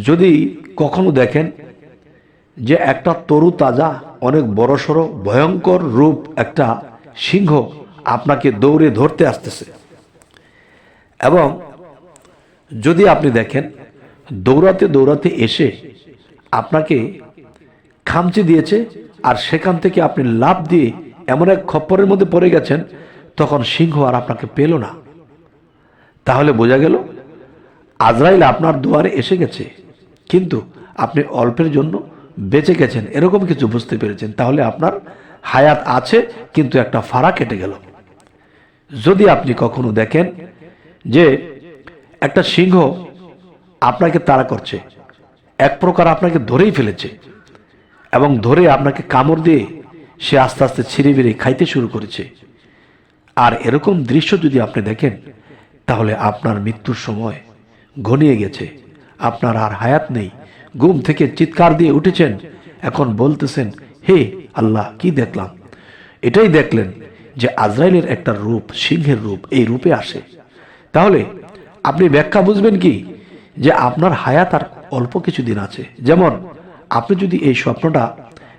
যদি কখনো দেখেন যে একটা তরু তাজা, অনেক বড়সড় ভয়ঙ্কর রূপ একটা সিংহ আপনাকে দৌড়ে ধরতে আসতেছে। এবং যদি আপনি দেখেন, দৌড়াতে দৌড়াতে এসে আপনাকে খামচি দিয়েছে আর সেখান থেকে আপনি লাভ দিয়ে এমন এক খপ্পরের মধ্যে পড়ে গেছেন, তখন সিংহ আর আপনাকে পেল না। তাহলে বোঝা গেল, আজরাইল আপনার দুয়ারে এসে গেছে। কিন্তু আপনি অল্পের জন্য বেঁচে গেছেন, এরকম কিছু বুঝতে পেরেছেন, তাহলে আপনার হায়াত আছে, কিন্তু একটা ফাড়া কেটে গেল। যদি আপনি কখনো দেখেন যে একটা সিংহ আপনাকে তাড়া করছে, এক প্রকার আপনাকে ধরেই ফেলেছে, এবং ধরে আপনাকে কামড় দিয়ে সে আস্তে আস্তে ছিঁড়ে বেড়ে খাইতে শুরু করেছে। আর এরকম দৃশ্য যদি আপনি দেখেন, তাহলে আপনার মৃত্যুর সময় ঘনিয়ে গেছে। আপনার আর হায়াত নেই। ঘুম থেকে চিৎকার দিয়ে উঠেছেন। এখন বলতেছেন, হে আল্লাহ, কি দেখলাম? এটাই দেখলেন যে আজরাইলের একটা রূপ, সিংহের রূপ, এই রূপে আসে। তাহলে আপনি ব্যাখ্যা বুঝবেন কি? যে আপনার হায়াত আর অল্প কিছু দিন আছে। যেমন, আপনি যদি এই স্বপ্নটা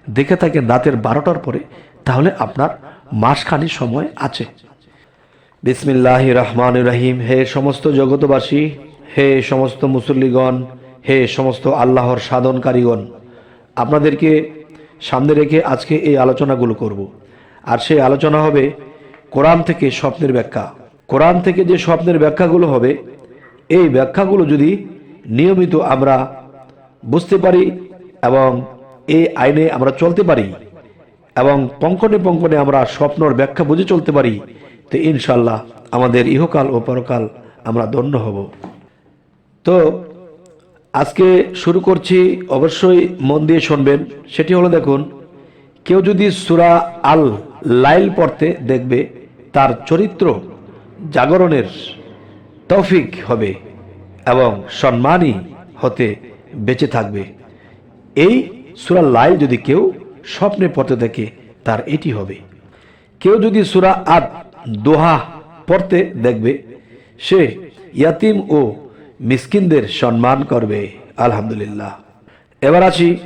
দেখে থাকেন রাতের বারোটার পরে, তাহলে আপনার মাসখানি সময় আছে। বিসমিল্লাহ রহমান রহিম। হে সমস্ত জগতবাসী হে সমস্ত মুসল্লিগণ, হে সমস্ত আল্লাহর সাধনকারীগণ, আপনাদেরকে সামনে রেখে আজকে এই আলোচনাগুলো করব। আর সেই আলোচনা হবে কোরআন থেকে স্বপ্নের ব্যাখ্যা। কোরআন থেকে যে স্বপ্নের ব্যাখ্যাগুলো হবে, এই ব্যাখ্যাগুলো যদি নিয়মিত আমরা বুঝতে পারি এবং এই আইনে আমরা চলতে পারি এবং পঙ্কনে পঙ্কনে আমরা স্বপ্নর ব্যাখ্যা বুঝে চলতে পারি, তো ইনশাল্লাহ আমাদের ইহকাল ও পরকাল আমরা ধন্য হব। তো আজকে শুরু করছি অবশ্যই মন দিয়ে শুনবেন। সেটি হলো দেখুন, কেউ যদি সুরা আল লাইল পড়তে দেখবে, তার চরিত্র জাগরণের তৌফিক হবে এবং সম্মানই হতে বেঁচে থাকবে। এই সুরা লাইল যদি কেউ স্বপ্নে পড়তে দেখে, তার এটি হবে। কেউ যদি সুরা আদ দোহা পড়তে দেখবে, সে ইয়াতিম ও মিসকিনদের সম্মান করবে, আলহামদুলিল্লাহ। এবার আসি,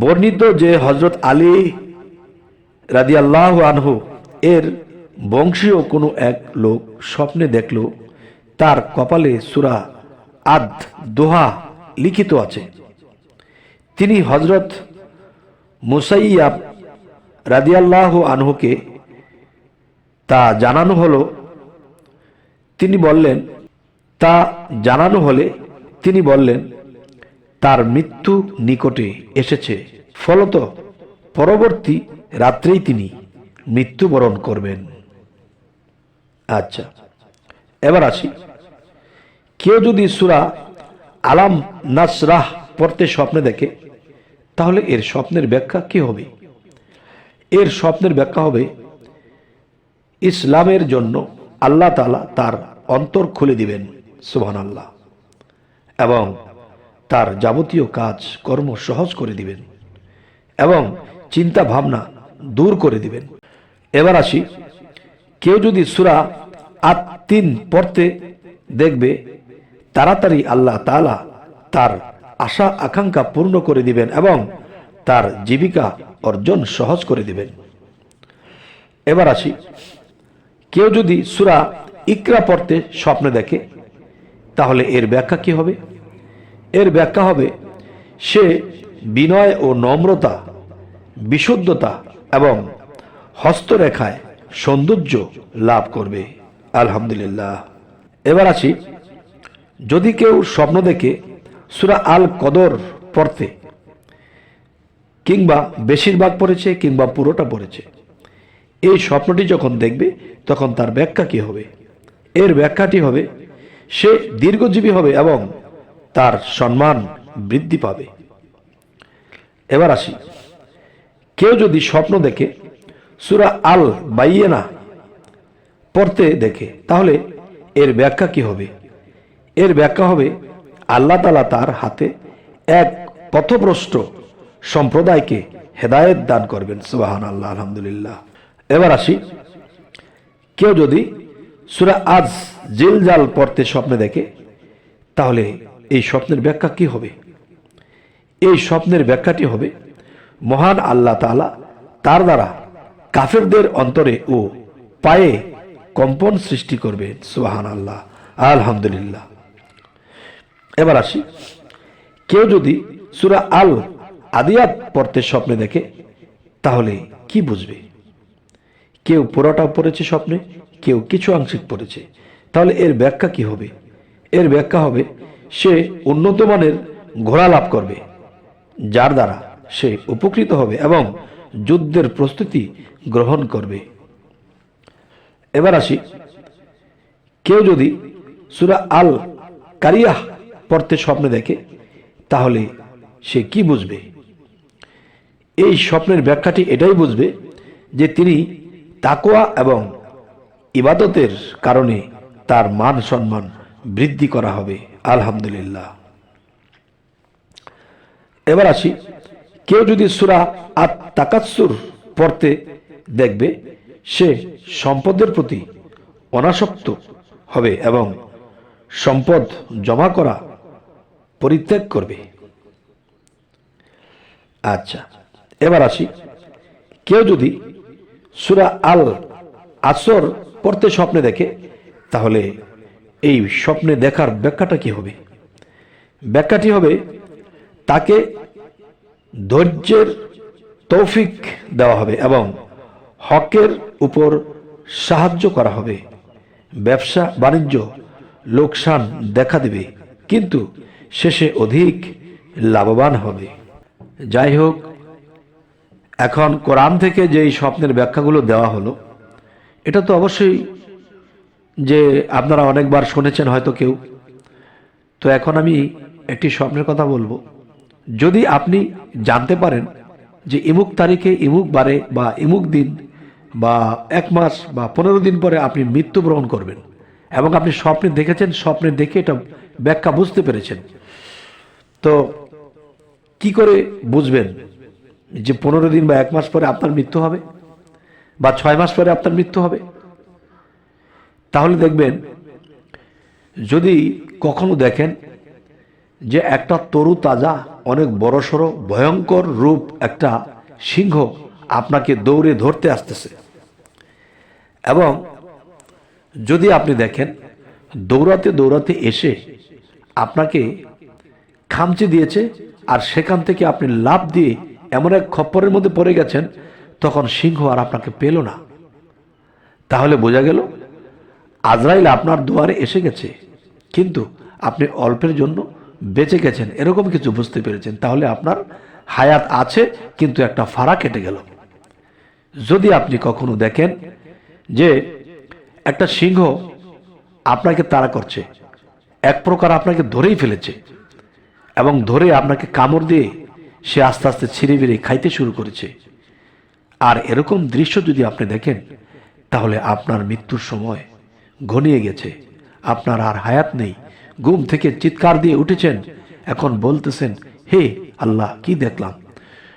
বর্ণিত যে হজরত আলী রাদি আল্লাহ আনহু, এর বংশীয় কোনো এক লোক স্বপ্নে দেখল, তার কপালে সুরা আদ দোহা লিখিত আছে। তিনি হজরত মুসাইয়াব রাদিয়াল্লাহ আনহুকে তা জানানো হলো। তিনি বললেন তা জানানো হলে তিনি বললেন, তার মৃত্যু নিকটে এসেছে। ফলত পরবর্তী রাত্রেই তিনি মৃত্যুবরণ করবেন। আচ্ছা এবার আসি। কেউ যদি সুরা আলাম নাসরাহ পড়তে স্বপ্নে দেখে, তাহলে এর স্বপ্নের ব্যাখ্যা কি হবে? এর স্বপ্নের ব্যাখ্যা হবে, ইসলামের জন্য আল্লাহ তালা তার অন্তর খুলে দিবেন। সুবহান আল্লাহ এবং তার যাবতীয় কাজ, কর্ম সহজ করে দিবেন এবং চিন্তা ভাবনা দূর করে দিবেন। এবার আসি, কেউ যদি সুরা আত তিন পড়তে দেখবে, তাড়াতাড়ি আল্লাহ তালা তার আশা, আকাঙ্ক্ষা পূর্ণ করে দিবেন এবং তার জীবিকা অর্জন সহজ করে দিবেন। এবার আসি, কেউ যদি সুরা ইকরা পড়তে স্বপ্নে দেখে তাহলে এর ব্যাখ্যা কি হবে? এর ব্যাখ্যা হবে, সে বিনয় ও নম্রতা, বিশুদ্ধতা এবং হস্তরেখায় সৌন্দর্য লাভ করবে। আলহামদুলিল্লাহ। এবার আসি, যদি কেউ স্বপ্ন দেখে সুরা আল কদর পড়তে, কিংবা বেশিরভাগ পড়েছে কিংবা পুরোটা পড়েছে, এই স্বপ্নটি যখন দেখবে, তখন তার ব্যাখ্যা কি হবে? এর ব্যাখ্যাটি হবে সে দীর্ঘজীবী হবে এবং তার সম্মান বৃদ্ধি পাবে। এবার আসি। কেউ যদি স্বপ্ন দেখে, সুরা আল বাইয়েনা পড়তে দেখে, তাহলে এর ব্যাখ্যা কি হবে? এর ব্যাখ্যা হবে, আল্লাহ তালা তার হাতে এক পথভ্রষ্ট সম্প্রদায়কে হেদায়েত দান করবেন। সুবাহান আল্লাহ আলহামদুলিল্লাহ। এবার আসি। কেউ যদি সুরা আজ জিলজাল পড়তে স্বপ্নে দেখে, তাহলে এই স্বপ্নের ব্যাখ্যা কি হবে? এই স্বপ্নের ব্যাখ্যাটি হবে, মহান আল্লাহ তাআলা তার দ্বারা কাফেরদের অন্তরে ও পায়ে কম্পন সৃষ্টি করবে। সুহান আল্লাহ আলহামদুলিল্লাহ। এবার আসি, কেউ যদি সুরা আল আদিয়াত পড়তে স্বপ্নে দেখে, তাহলে কি বুঝবে? কেউ পুরোটা পড়েছে স্বপ্নে, কেউ কিছু আংশিক পড়েছে। তাহলে এর ব্যাখ্যা কি হবে? এর ব্যাখ্যা হবে, সে উন্নত মানের ঘোড়া লাভ করবে, যার দ্বারা সে উপকৃত হবে এবং যুদ্ধের প্রস্তুতি গ্রহণ করবে। এবার আসি, কেউ যদি সুরা আল কারিয়াহ পড়তে স্বপ্নে দেখে, তাহলে সে কি বুঝবে? এই স্বপ্নের ব্যাখ্যাটি এটাই বুঝবে যে তিনি তাকোয়া এবং ইবাদতের কারণে তার মান সম্মান বৃদ্ধি করা হবে। আলহামদুলিল্লাহ। এবার আসি, কেউ যদি সুরা আত তাকাসুর পড়তে দেখবে, সে সম্পদের প্রতি অনাসক্ত হবে এবং সম্পদ জমা করা পরিত্যাগ করবে। আচ্ছা এবার আসি, কেউ যদি সুরা আল আসর পড়তে স্বপ্নে দেখে, তাহলে এই স্বপ্নে দেখার ব্যাখ্যাটা কি হবে? ব্যাখ্যাটি হবে, তাকে ধৈর্যের তৌফিক দেওয়া হবে এবং হকের উপর সাহায্য করা হবে। ব্যবসা, বাণিজ্য, লোকসান দেখা দেবে, কিন্তু শেষে অধিক লাভবান হবে। যাই হোক এখন কোরআন থেকে যে স্বপ্নের ব্যাখ্যাগুলো দেওয়া হলো, এটা তো অবশ্যই যে আপনারা অনেকবার শুনেছেন হয়তো কেউ। তো এখন আমি একটি স্বপ্নের কথা বলব। যদি আপনি জানতে পারেন যে ইমুক তারিখে ইমুক বারে বা ইমুক দিন বা এক মাস বা পনেরো দিন পরে আপনি মৃত্যুবরণ করবেন এবং আপনি স্বপ্নে দেখেছেন, স্বপ্নে দেখে এটা ব্যাখ্যা বুঝতে পেরেছেন, তো কি করে বুঝবেন? যে পনেরো দিন বা এক মাস পরে আপনার মৃত্যু হবে, বা ছয় মাস পরে আপনার মৃত্যু হবে। তাহলে দেখবেন, যদি কখনো দেখেন যে একটা তরু তাজা, অনেক বড়সড় ভয়ঙ্কর রূপ একটা সিংহ আপনাকে দৌড়ে ধরতে আসতেছে। এবং যদি আপনি দেখেন, দৌড়াতে দৌড়াতে এসে আপনাকে খামচে দিয়েছে, আর সেখান থেকে আপনি লাভ দিয়ে এমন এক খপ্পরের মধ্যে পড়ে গেছেন, তখন সিংহ আর আপনাকে পেল না। তাহলে বোঝা গেল, আজরাইল আপনার দুয়ারে এসে গেছে, কিন্তু আপনি অল্পের জন্য বেঁচে গেছেন, এরকম কিছু বুঝতে পেরেছেন। তাহলে আপনার হায়াত আছে, কিন্তু একটা ফাড়া কেটে গেল। যদি আপনি কখনো দেখেন যে একটা সিংহ আপনাকে তাড়া করছে, এক প্রকার আপনাকে ধরেই ফেলেছে এবং ধরে আপনাকে কামড় দিয়ে সে আস্তে আস্তে ছিঁড়ে বেড়ে খাইতে শুরু করেছে। আর এরকম দৃশ্য যদি আপনি দেখেন, তাহলে আপনার মৃত্যুর সময় ঘনিয়ে গেছে। আপনার আর হায়াত নেই। ঘুম থেকে চিৎকার দিয়ে উঠেছেন। এখন বলতেছেন, হে আল্লাহ, কি দেখলাম?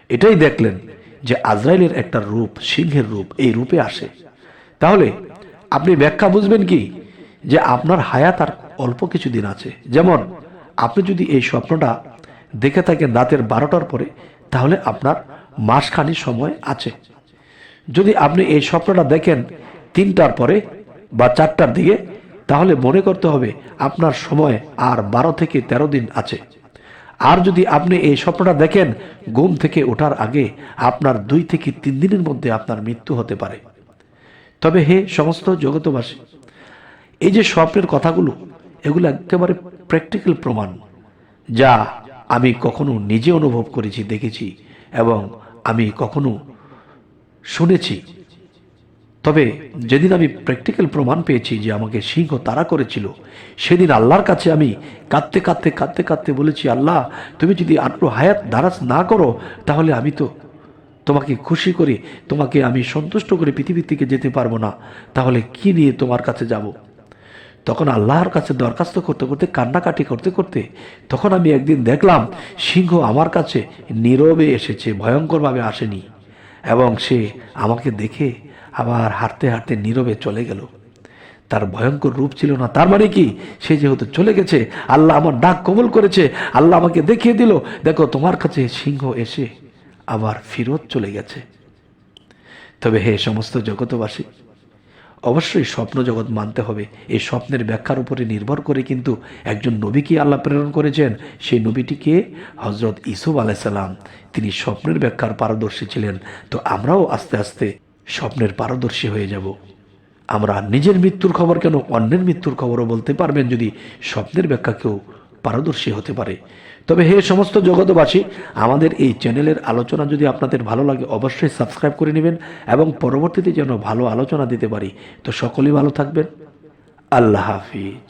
এটাই দেখলেন যে আজরাইলের একটা রূপ, সিংহের রূপ, এই রূপে আসে। তাহলে আপনি ব্যাখ্যা বুঝবেন কি? যে আপনার হায়াত আর অল্প কিছু দিন আছে। যেমন, আপনি যদি এই স্বপ্নটা দেখে থাকেন রাতের বারোটার পরে, তাহলে আপনার মাসখানি সময় আছে। যদি আপনি এই স্বপ্নটা দেখেন তিনটার পরে বা চারটার দিকে, তাহলে মনে করতে হবে আপনার সময় আর বারো থেকে ১৩ দিন আছে। আর যদি আপনি এই স্বপ্নটা দেখেন ঘুম থেকে ওঠার আগে, আপনার দুই থেকে তিন দিনের মধ্যে আপনার মৃত্যু হতে পারে। তবে হে সমস্ত জগতবাসী এই যে স্বপ্নের কথাগুলো, এগুলো একেবারে প্র্যাকটিক্যাল প্রমাণ, যা আমি কখনো নিজে অনুভব করেছি, দেখেছি এবং আমি কখনো শুনেছি। তবে যেদিন আমি প্র্যাকটিক্যাল প্রমাণ পেয়েছি যে আমাকে সিংহ তাড়া করেছিল, সেদিন আল্লাহর কাছে আমি কাঁদতে কাঁদতে কাঁদতে কাঁদতে বলেছি, আল্লাহ, তুমি যদি আরও হায়াত দারাজ না করো, তাহলে আমি তো তোমাকে খুশি করে, তোমাকে আমি সন্তুষ্ট করে পৃথিবী থেকে যেতে পারব না। তাহলে কি নিয়ে তোমার কাছে যাব? তখন আল্লাহর কাছে দরখাস্ত করতে করতে, কান্নাকাটি করতে করতে, তখন আমি একদিন দেখলাম, সিংহ আমার কাছে নীরবে এসেছে, ভয়ঙ্করভাবে আসেনি। এবং সে আমাকে দেখে আবার হাঁটতে হাঁটতে নীরবে চলে গেল। তার ভয়ঙ্কর রূপ ছিল না। তার মানে কি? সে যেহেতু চলে গেছে, আল্লাহ আমার ডাক কবল করেছে, আল্লাহ আমাকে দেখিয়ে দিল, দেখো তোমার কাছে সিংহ এসে আবার ফিরত চলে গেছে। তবে হে সমস্ত জগতবাসী অবশ্যই স্বপ্ন জগৎ মানতে হবে। এই স্বপ্নের ব্যাখ্যার উপরে নির্ভর করে কিন্তু একজন নবীকে আল্লাহ প্রেরণ করেছেন? সেই নবীটিকে হজরত ইসুফ আলাইসাল্লাম তিনি স্বপ্নের ব্যাখ্যার পারদর্শী ছিলেন। তো আমরাও আস্তে আস্তে স্বপ্নের পারদর্শী হয়ে যাব। আমরা নিজের মৃত্যুর খবর কেন অন্যের মৃত্যুর খবরও বলতে পারবেন যদি স্বপ্নের ব্যাখ্যা কেউ পারদর্শী হতে পারে। তবে হে সমস্ত জগতবাসী আমাদের এই চ্যানেলের আলোচনা যদি আপনাদের ভালো লাগে, অবশ্যই সাবস্ক্রাইব করে নেবেন এবং পরবর্তীতে যেন ভালো আলোচনা দিতে পারি। তো সকলেই ভালো থাকবেন। আল্লাহ হাফিজ।